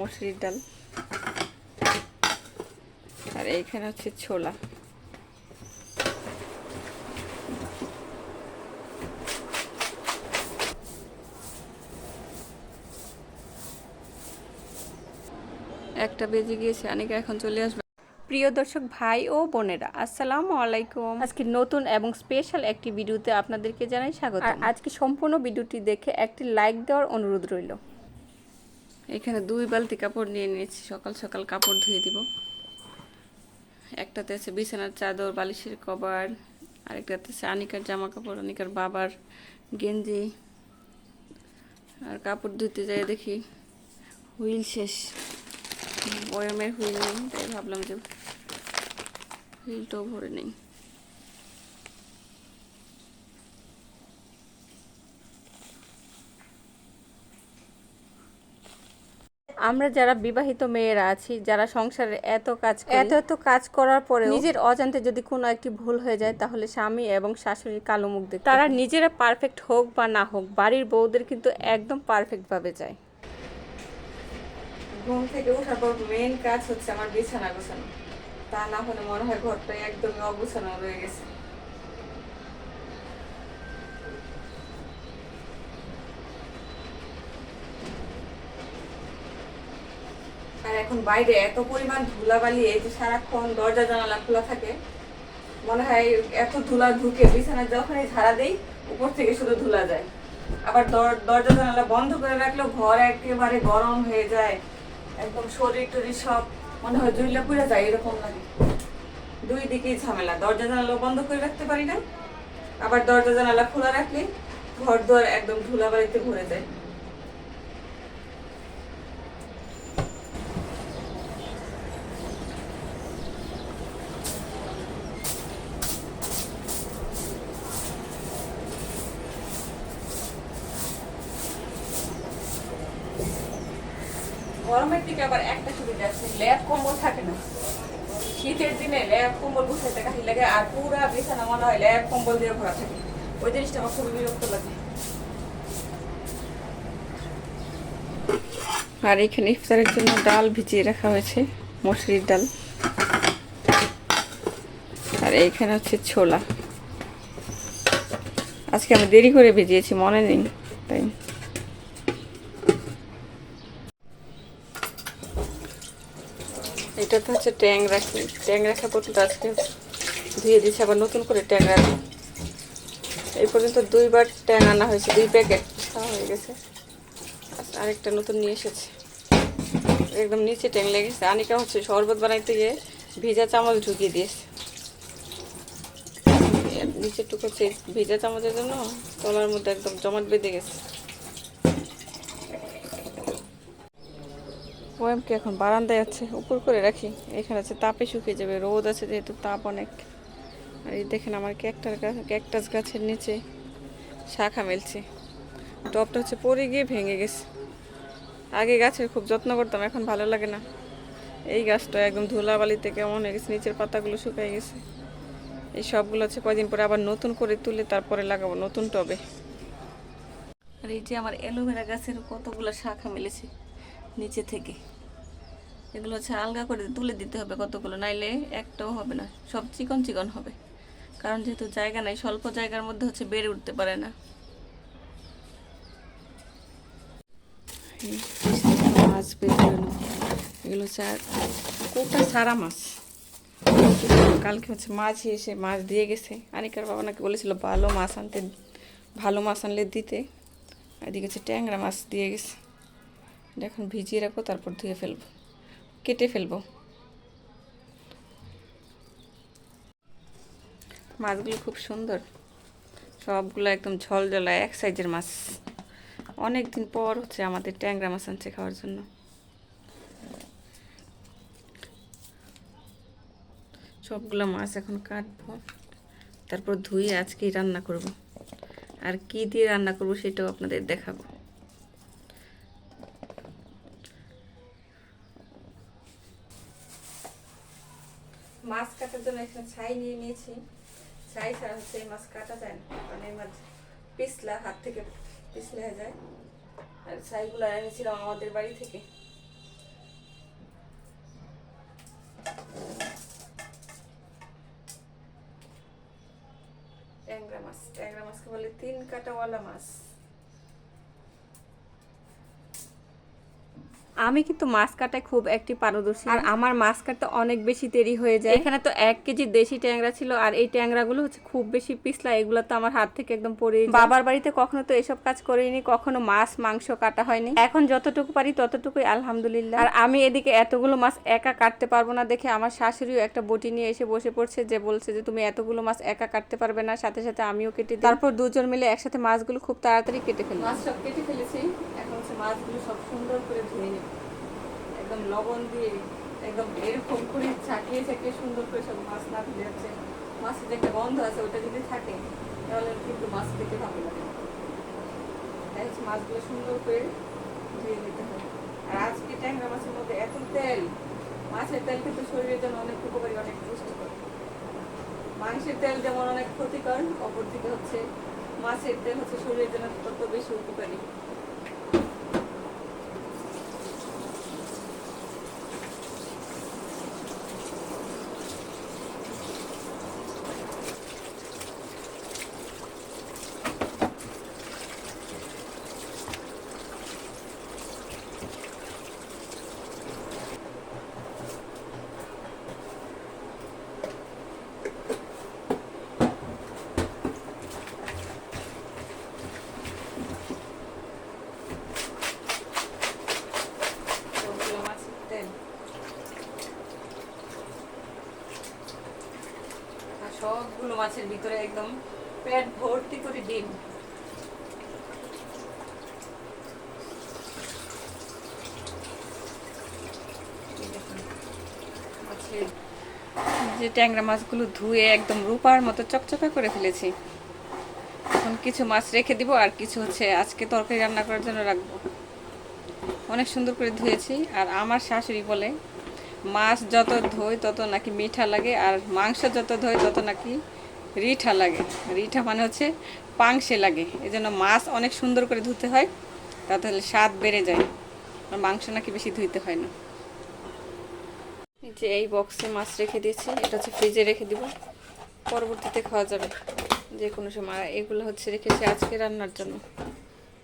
মসুরির ডাল। আর এইখানে হচ্ছে ছোলা। একটা বেজে গিয়েছে আনিকা এখন চলে আসবে। প্রিয় দর্শক ভাই ও বোনেরা আসসালামু আলাইকুম। আজকে নতুন এবং স্পেশাল একটি ভিডিওতে আপনাদেরকে জানাই স্বাগত আজকে সম্পূর্ণ ভিডিওটি দেখে একটি লাইক দেওয়ার অনুরোধ রইল। এখানে দুই বালতি কাপড় নিয়ে নিয়েছি। সকাল সকাল কাপড় ধুয়ে দিব। একটাতে আছে বিছানার চাদর, বালিশের কভার, আরেকটাতে আছে আনিকার জামা কাপড় আনিকার বাবার গেঞ্জি। আর কাপড় ধুতে যাই দেখি হুইল শেষ। বয়ামের হুইল নেই, তাই ভাবলাম যে হুইলটাও ভরে নেই। আমরা যারা বিবাহিত মেয়েরা আছি যারা সংসারে এত কাজ এত এত কাজ করার পরে নিজের অজান্তে যদি কোনো একটি ভুল হয়ে যায় তাহলে স্বামী এবং শাশুড়ির কালো মুখ দেখতে তারা নিজেরা পারফেক্ট হোক বা না হোক বাড়ির বউদের কিন্তু একদম পারফেক্ট ভাবে যায়। ঘুম থেকে ওঠার পর মেন কাজ হচ্ছে আমার বিছানা গোছানো। তা না হলে মনে হয় ঘরটা একদমই অগোছানো রয়ে গেছে। আর এখন বাইরে এত পরিমাণ ধুলাবালি, এই যে সারাক্ষণ দরজা জানালা খোলা থাকে, মনে হয় এত ধুলা ঢুকে বিছানা যখনই ঝাড়া দেই, উপর থেকে শুধু ধুলা যায়। আবার দর- দরজা জানালা বন্ধ করে রাখলেও ঘর একেবারে গরম হয়ে যায়। একদম শরীর টরীর সব মনে হয় জুইলা পুড়ে যায়, এরকম লাগে। দুই দিকেই ঝামেলা, দরজা জানালা বন্ধ করে রাখতে পারি না। আবার দরজা জানালা খোলা রাখলে ঘর দুয়ার একদম ধুলা বাড়িতে ভরে যায়। গরমের দিকে আবার একটা সুবিধা আছে ল্যাব কম্বল থাকে না। শীতের দিনে ল্যাব কম্বল বসাইতে কাহি লাগে আর পুরা বিছানা মনে হয় ল্যাব কম্বল দিয়ে ভরা থাকে। ওই জিনিসটা আমার খুবই বিরক্ত লাগে। আর এখানে ইফতারের জন্য ডাল ভিজিয়ে রাখা হয়েছে, মসুরির ডাল। আর এইখানে হচ্ছে ছোলা। আজকে আমি দেরি করে ভিজিয়েছি, মনে নেই, তাই এটা তো হচ্ছে ট্যাং রাখি ট্যাং রাখা পর্যন্ত আজকে ধুয়ে দিয়েছি, আবার নতুন করে ট্যাং রাখব এই পর্যন্ত দুইবার ট্যাং আনা হয়েছে, দুই প্যাকেট, খাওয়া হয়ে গেছে। আর আরেকটা নতুন নিয়ে এসেছে। একদম নিচে ট্যাং লেগেছে আনিকা হচ্ছে শরবত বানাইতে গিয়ে ভিজা চামচ ঢুকিয়ে দিয়েছে। নিচের টুকু হচ্ছে ভিজা চামচের জন্য তলার মধ্যে একদম জমাট বেঁধে গেছে। ওএমকে এখন বারান্দায় আছে, উপর করে রাখি। এখানে আছে তাপে শুকিয়ে যাবে, রোদ আছে যেহেতু তাপ অনেক। আর এই দেখেন আমার ক্যাকটার গাছ ক্যাকটাস গাছের নিচে শাখা মেলছে। টপটা হচ্ছে পড়ে গিয়ে ভেঙে গেছে। আগে গাছের খুব যত্ন করতাম, এখন ভালো লাগে না। এই গাছটা একদম ধুলাবালিতে কেমন হয়ে গেছে, নিচের পাতাগুলো শুকিয়ে গেছে। এই সবগুলো হচ্ছে কয়দিন পরে আবার নতুন করে তুলে তারপরে লাগাবো, নতুন টবে। আর এই যে আমার অ্যালোভেরা গাছের কতগুলো শাখা মেলেছে নিচে থেকে। এগুলো হচ্ছে আলগা করে তুলে দিতে হবে কতগুলো, নাইলে একটাও হবে না, সব চিকন চিকন হবে। কারণ যেহেতু জায়গা নাই, স্বল্প জায়গার মধ্যে হচ্ছে বেড়ে উঠতে পারে না। মাছ বেরোনো এগুলো হচ্ছে কোটা সারা মাছ। কালকে হচ্ছে মাছ এসে মাছ দিয়ে গেছে। আনিকার বাবা নাকি বলেছিল, ভালো মাছ আনতে, ভালো মাছ আনলে দিতে। এদিকে হচ্ছে ট্যাংরা মাছ দিয়ে গেছে। এখন ভিজিয়ে রাখব, তারপর ধুয়ে ফেলব, কেটে ফেলব। মাছগুলো খুব সুন্দর। সবগুলো একদম ঝল ঝলা এক সাইজের মাছ। অনেক দিন পর হচ্ছে আমাদের ট্যাংরা মাছ আনছে খাওয়ার জন্য। সবগুলো মাছ এখন কাটবো, তারপর ধুয়ে আজকেই রান্না করব। আর কি দিয়ে রান্না করব সেটাও আপনাদের দেখাবো। মাছ কাটার জন্য এখানে ছাই নিয়ে নিয়েছি। ছাই ছাড়া হচ্ছে এই মাছ কাটা যায় না। কারণ এই মাছ পিছলা, হাত থেকে পিছলে হয়ে যায়। আর ছাইগুলো এনেছিলাম আমাদের বাড়ি থেকে। ট্যাংরা মাছ, ট্যাংরা মাছকে বলে তিন কাটাওয়ালা মাছ। আমি কিন্তু মাছ কাটায় খুব একটি পারদর্শী। আর আমার মাছ কাটতে অনেক বেশি দেরি হয়ে যায়। এখানে তো এক কেজি দেশি ট্যাংরা ছিল আর এই ট্যাংরাগুলো হচ্ছে খুব বেশি পিছলা এগুলো তো আমার হাত থেকে একদম পড়ে বাবার বাড়িতে কখনো তো এসব কাজ করিনি কখনো মাছ মাংস কাটা হয়নি। এখন যতটুকু পারি ততটুকুই আলহামদুলিল্লাহ। আর আমি এদিকে এতগুলো মাছ একা কাটতে পারব না দেখে আমার শাশুড়িও একটা বটি নিয়ে এসে বসে পড়ছে যে বলছে যে তুমি এতগুলো মাছ একা কাটতে পারবে না সাথে সাথে আমিও কেটে তারপর দুজন মিলে একসাথে মাছগুলো খুব তাড়াতাড়ি কেটে ফেলি। মাছ সব কেটে ফেলেছি। মাছগুলো সব সুন্দর করে ধুয়ে নেব। একদম লবণ দিয়ে একদম এরকম করে চাকিয়ে চাকিয়ে সুন্দর করে সব মাছ না ধুয়ে যাচ্ছে। মাছের যে একটা গন্ধ আছে, ওটা যদি থাকে, তাহলে কিন্তু মাছ খেতে ভালো লাগে। তাই মাছগুলো সুন্দর করে ধুয়ে নিতে হবে। আর আজকে ট্যাংরা মাছের মধ্যে এত তেল, মাছের তেল কিন্তু শরীরের জন্য অনেক উপকারী, অনেক পুষ্টিকর। মাংসের তেল যেমন অনেক ক্ষতিকর, অপরদিকে হচ্ছে মাছের তেল হচ্ছে শরীরের জন্য তত বেশি উপকারী সবগুলো মাছের তেল আর সবগুলো মাছের ভিতরে একদম পেট ভর্তি করে ডিম। যে ট্যাংরা মাছগুলো ধুয়ে একদম রূপার মতো চকচকা করে ফেলেছি। এখন কিছু মাছ রেখে দিব আর কিছু হচ্ছে আজকে তরকারি রান্না করার জন্য রাখব। অনেক সুন্দর করে ধুয়েছি আর আমার শাশুড়ি বলে, মাছ যত ধোয় তত নাকি মিঠা লাগে আর মাংস যত ধোয় তত নাকি রিঠা লাগে। রিঠা মানে হচ্ছে পাংশে লাগে। এই জন্য মাছ অনেক সুন্দর করে ধুতে হয় তাহলে স্বাদ বেড়ে যায়। আর মাংস নাকি বেশি ধুইতে হয় না। যে এই বক্সে মাছ রেখে দিয়েছি। এটা হচ্ছে ফ্রিজে রেখে দিব। পরবর্তীতে খাওয়া যাবে। যে কোনো সময়। এগুলো হচ্ছে রেখেছি আজকে রান্নার জন্য।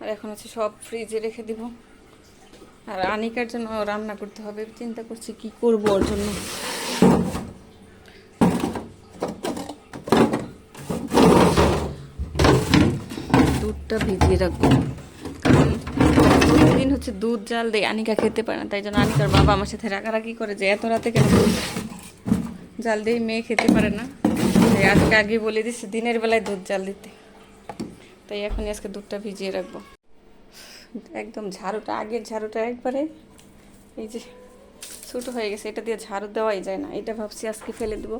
আর এখন হচ্ছে সব ফ্রিজে রেখে দিব। আর আনিকার জন্য রান্না করতে হবে। চিন্তা করছি কি করব ওর জন্য। দুধটা ভিজিয়ে রাখব। কারণ প্রতিদিন হচ্ছে দুধ, জাল দেয় আনিকা খেতে পারে না, তাই জন্য আনিকার বাবা আমার সাথে রাগারাগি করে যে এত রাতে কেন জাল দিয়ে মেয়ে খেতে পারে না? তাই আজকে আগে বলে দিচ্ছে দিনের বেলায় দুধ জাল দিতে। তাই এখনই আজকে দুধটা ভিজিয়ে রাখব। একদম ঝাড়ুটা, আগের ঝাড়ুটা একবারে এই যে ছোটো হয়ে গেছে, এটা দিয়ে ঝাড়ু দেওয়াই যায় না। এটা ভাবছি আজকে ফেলে দেবো।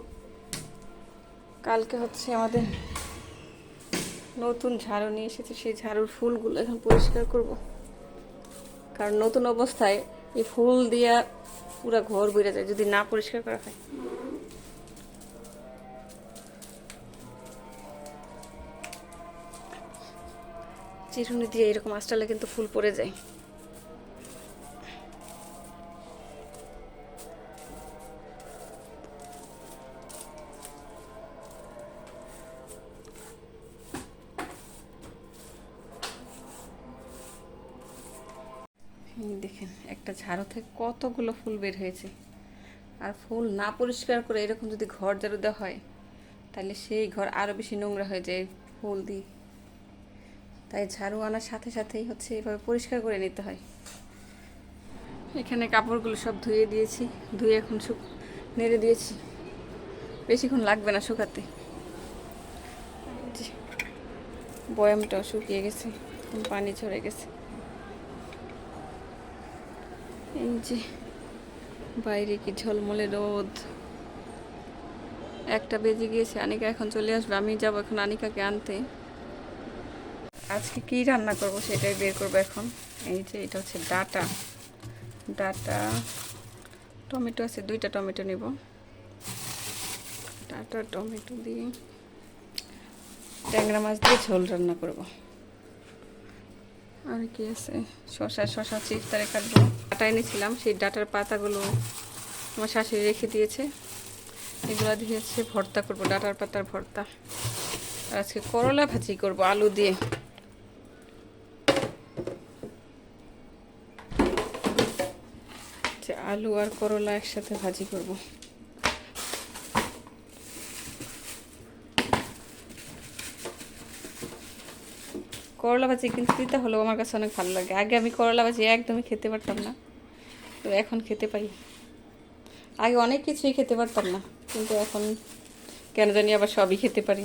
কালকে হচ্ছে আমাদের নতুন ঝাড়ু নিয়ে এসেছি, সেই ঝাড়ুর ফুলগুলো এখন পরিষ্কার করব। কারণ নতুন অবস্থায় এই ফুল দিয়া পুরো ঘর বেড়ে যায়, যদি না পরিষ্কার করা হয়। চিরুনি দিয়ে এরকম আঁচটালে কিন্তু ফুল পড়ে যায়। দেখেন, একটা ঝাড়ু থেকে কতগুলো ফুল বের হয়েছে। আর ফুল না পরিষ্কার করে এরকম যদি ঘর ঝাড়ু দেওয়া হয়, তাহলে সেই ঘর আরও বেশি নোংরা হয়ে যায় ফুল দিয়ে। তাই ঝাড়ু আনার সাথে সাথেই হচ্ছে এভাবে পরিষ্কার করে নিতে হয়। এখানে কাপড়গুলো সব ধুয়ে দিয়েছি, ধুয়ে এখন শুক নেড়ে দিয়েছি। বেশিক্ষণ লাগবে না শুকাতে। বয়ামটাও শুকিয়ে গেছে পানি ঝরে গেছে। এই যে বাইরে কি ঝলমলে রোদ। একটা বেজে গিয়েছে, আনিকা এখন চলে আসবে, আমি যাব এখন আনিকাকে আনতে। আজকে কি রান্না করব সেটাই বের করব এখন। এই যে এটা হচ্ছে ডাটা। ডাটা, টমেটো আছে, দুইটা টমেটো নেব। ডাটা, টমেটো দিয়ে ট্যাংরা মাছ দিয়ে ঝোল রান্না করব। আর কি আছে? শশা শশা চিপস তারে কাটবো ডাটা এনেছিলাম সেই ডাটার পাতাগুলো আমার শাশুড়ি রেখে দিয়েছে। এগুলো দিয়ে ভর্তা করব ডাটার পাতার ভর্তা। আর আজকে করলা ভাজি করব আলু দিয়ে। আচ্ছা, আলু আর করলা একসাথে ভাজি করব। করলা ভাজি কিন্তু দিতে হলেও আমার কাছে অনেক ভালো লাগে। আগে আমি করলা ভাজি একদমই খেতে পারতাম না, তো এখন খেতে পারি। আগে অনেক কিছুই খেতে পারতাম না, কিন্তু এখন কেন জানি আবার সবই খেতে পারি।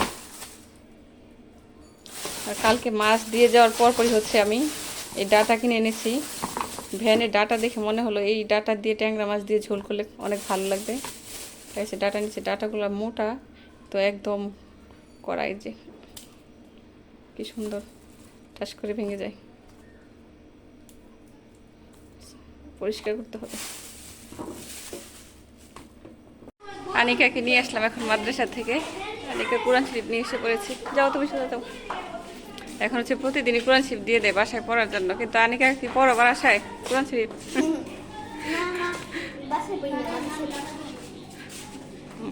আর কালকে মাছ দিয়ে যাওয়ার পর পরই হচ্ছে আমি এই ডাটা কিনে এনেছি। ভ্যানে ডাটা দেখে মনে হলো এই ডাটা দিয়ে ট্যাংরা মাছ দিয়ে ঝোল করলে অনেক ভালো লাগবে। তাই সে ডাটা নিচ্ছে ডাটাগুলো মোটা, তো একদম কড়াই যে, কি সুন্দর। ঠাস করে ভেঙে যায়। পরিষ্কার করতে হবে। আনিকাকে নিয়ে আসলাম এখন মাদ্রাসা থেকে। আনিকা কোরআন শরীফ নিয়ে এসে পড়েছি। যাও তুমি সোজা যাও। এখন হচ্ছে প্রতিদিনই কোরআন শরীফ দিয়ে দেয় বাসায় পড়ার জন্য। কিন্তু আনিকা কি পড়ো বাসায়? কোরআন শরীফ?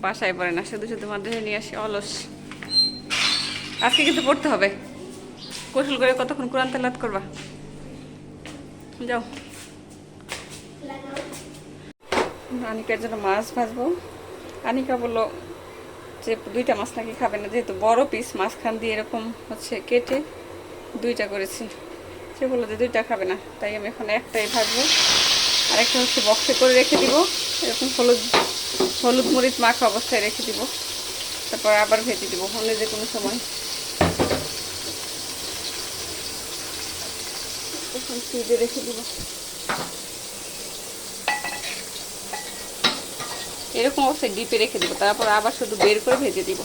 বাসায় পড়ে না, শুধু শুধু মাদ্রাসায় নিয়ে আসে অলস। আজকে কিন্তু পড়তে হবে। কৌশল করে কতক্ষণ কোরআন তেলাত করবা? যাও। আনিকার জন্য মাছ ভাজবো। আনিকা বলল যে দুইটা মাছ নাকি খাবে না, যেহেতু বড় পিস মাঝখান দিয়ে এরকম হচ্ছে কেটে দুইটা করেছি। সে বলল যে দুইটা খাবে না, তাই আমি এখন একটাই ভাজবো। আর একটা হচ্ছে বক্সে করে রেখে দিব। এরকম হলুদ হলুদ মরিচ মাখা অবস্থায় রেখে দিব। তারপর আবার ভেজে দিব অন্য যে কোনো সময়। রেখে দিব। এরকম অবস্থায় ডিপে রেখে দিব, তারপর আবার শুধু বের করে ভেজে দিব।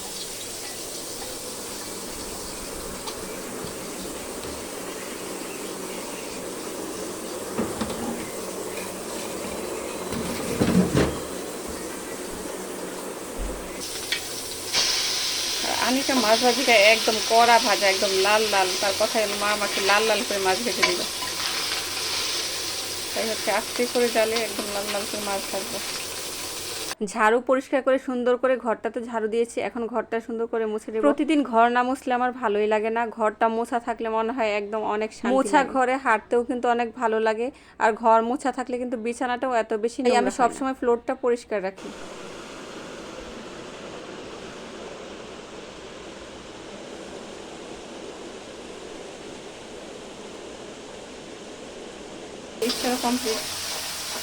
আনিকা মাছ ভাজিটা একদম কড়া ভাজা, একদম লাল লাল, তার কথায় মা আমাকে লাল লাল করে মাছ ভেজে দিল। তাই হচ্ছে আস্তে করে জালে একদম লাল লাল করে মাছ ভাজবো ঝাড়ু পরিষ্কার করে সুন্দর করে ঘরটাতে ঝাড়ু দিয়েছি এখন ঘরটা সুন্দর করে মুছে দেবো। প্রতিদিন ঘর না মুছলে আমার ভালোই লাগে না ঘরটা মোছা থাকলে মনে হয় একদম অনেক মোছা ঘরে হাঁটতেও কিন্তু অনেক ভালো লাগে আর ঘর মোছা থাকলে কিন্তু বিছানাটাও এত বেশি নেই আমি সবসময় ফ্লোরটা পরিষ্কার রাখি। ইফতার কমপ্লিট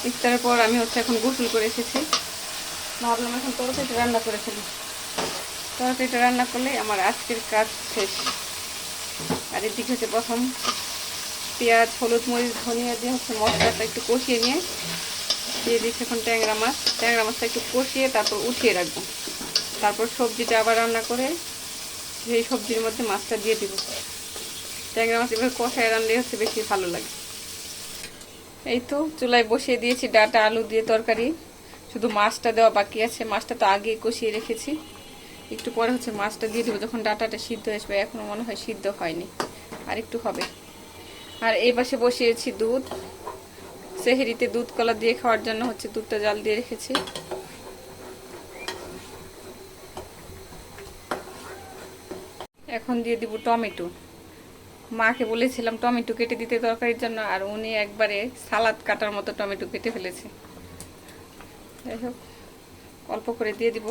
ইফতারের পর আমি হচ্ছে এখন গোসল করে এসেছি। ভাবলাম এখন তরকারিটা রান্না করে ফেলি। তরকারিটা রান্না করলে আমার আজকের কাজ শেষ। আর এদিকে হচ্ছে প্রথম পেঁয়াজ, হলুদ মরিচ, ধনিয়া দিয়ে হচ্ছে মশলাটা একটু কষিয়ে নিয়ে দিয়ে দিচ্ছি এখন ট্যাংরা মাছ। ট্যাংরা মাছটা একটু কষিয়ে তারপর উঠিয়ে রাখব। তারপর সবজিটা আবার রান্না করে সেই সবজির মধ্যে মাছটা দিয়ে দিব। ট্যাংরা মাছ এবার কষায় রান্নালে হচ্ছে বেশি ভালো লাগে। এই তো, চুলায় বসিয়ে দিয়েছি ডাটা, আলু দিয়ে তরকারি। শুধু মাছটা দেওয়া বাকি আছে, মাছটা তো আগে কষিয়ে রেখেছি। একটু পরে হচ্ছে মাছটা দিয়ে দেবো, যখন ডাটাটা সিদ্ধ আসবে এখনও মনে হয় সিদ্ধ হয়নি। আর একটু হবে। আর এই পাশে বসিয়েছি দুধ। সেহেরিতে দুধ কলা দিয়ে খাওয়ার জন্য হচ্ছে দুধটা জাল দিয়ে রেখেছি। এখন দিয়ে দিব টমেটো। মাকে বলেছিলাম টমেটো কেটে দিতে তরকারির জন্য, আর উনি একবারে সালাদ কাটার মতো টমেটো কেটে ফেলেছে। যাই হোক, অল্প করে দিয়ে দিব।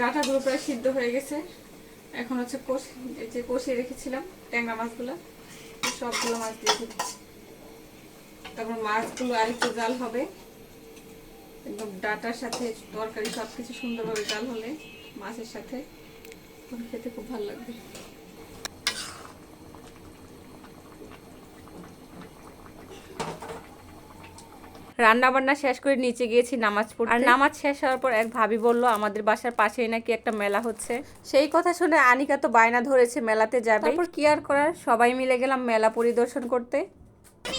ডাটাগুলো প্রায় সিদ্ধ হয়ে গেছে। এখন হচ্ছে কষি যে কষিয়ে রেখেছিলাম ট্যাংরা মাছগুলো, সবগুলো মাছ দিয়ে দিচ্ছি। তারপর মাছগুলো আরেকটু জাল হবে। একদম ডাটার সাথে তরকারি সব কিছু সুন্দরভাবে জাল হলে মাছের সাথে। খেতে খুব ভালো লাগবে। রান্না বান্না শেষ করে নিচে গিয়েছি নামাজ পড়তে। আর নামাজ শেষ হওয়ার পর এক ভাবি বলল আমাদের বাসার পাশেই নাকি একটা মেলা হচ্ছে। সেই কথা শুনে আনিকা তো বায়না ধরেছে মেলাতে যাবে। তারপর কি আর করার? সবাই মিলে গেলাম মেলা পরিদর্শন করতে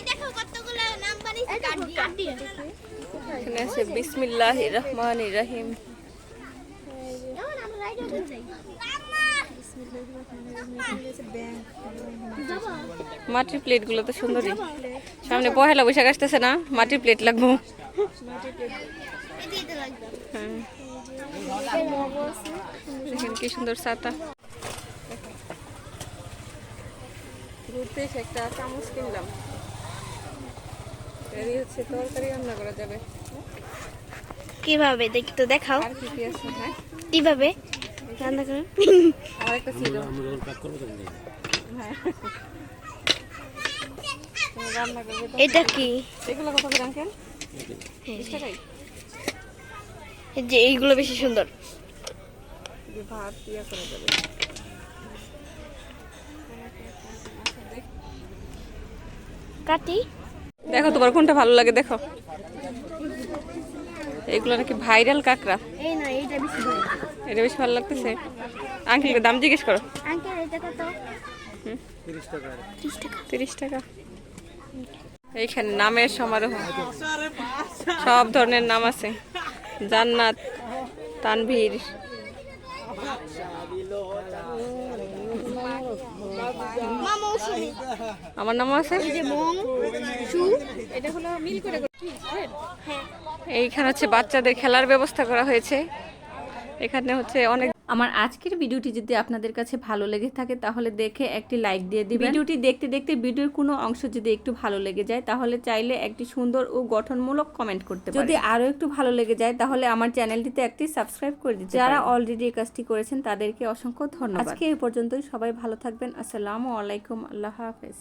দেখো কতগুলো নাম বানিয়েছি কার্ড দিয়ে কার্ড দিয়ে এখানে আছে বিসমিল্লাহ রহমান রাহিম। মাটির প্লেটগুলো তো সুন্দরই সামনে পহেলা বৈশাখ আসতেছে না, মাটির প্লেট লাগবো। কি সুন্দর ছাতা। ঘুরতে একটা চামচ কিনলাম। হচ্ছে তরকারি রান্না করা যাবে। কীভাবে? দেখি তো দেখাও। আর কি কি আছে? হ্যাঁ। কীভাবে? রান্না করেন আমার একটা ছিল। হ্যাঁ। তুমি রান্না করবে তো? এটা কি? এগুলো কত করে আঙ্কেল এই যে এইগুলো বেশি সুন্দর। ভাত ইয়া করা যাবে। কাটি। দেখো তোমার কোনটা ভালো লাগে দেখো। এগুলো নাকি ভাইরাল কাঁকড়া। এই না এইটা বেশি ভালো এটা বেশি ভালো লাগতেছে? আঙ্কেলকে দাম জিজ্ঞেস করো। আঙ্কেল তিরিশ টাকা। এইখানে নামের সমারোহ। সব ধরনের নাম আছে। জান্নাত তানভীর মা মৌসুমি আমার নাম আছে? এইখানে হচ্ছে বাচ্চাদের খেলার ব্যবস্থা করা হয়েছে। এখানে হচ্ছে অনেক আমার আজকের ভিডিওটি যদি আপনাদের কাছে ভালো লেগে থাকে তাহলে দেখে একটি লাইক দিয়ে দিবেন। ভিডিওটি দেখতে দেখতে ভিডিওর কোনো অংশ যদি একটু ভালো লেগে যায় তাহলে চাইলে একটি সুন্দর ও গঠনমূলক কমেন্ট করতে যদি আরও একটু ভালো লেগে যায় তাহলে আমার চ্যানেলটিতে একটি সাবস্ক্রাইব করে দিতে যারা অলরেডি এই কাজটি করেছেন তাদেরকে অসংখ্য ধন্যবাদ। আজকে এই পর্যন্তই সবাই ভালো থাকবেন। আসসালামু আলাইকুম আল্লাহ হাফেজ।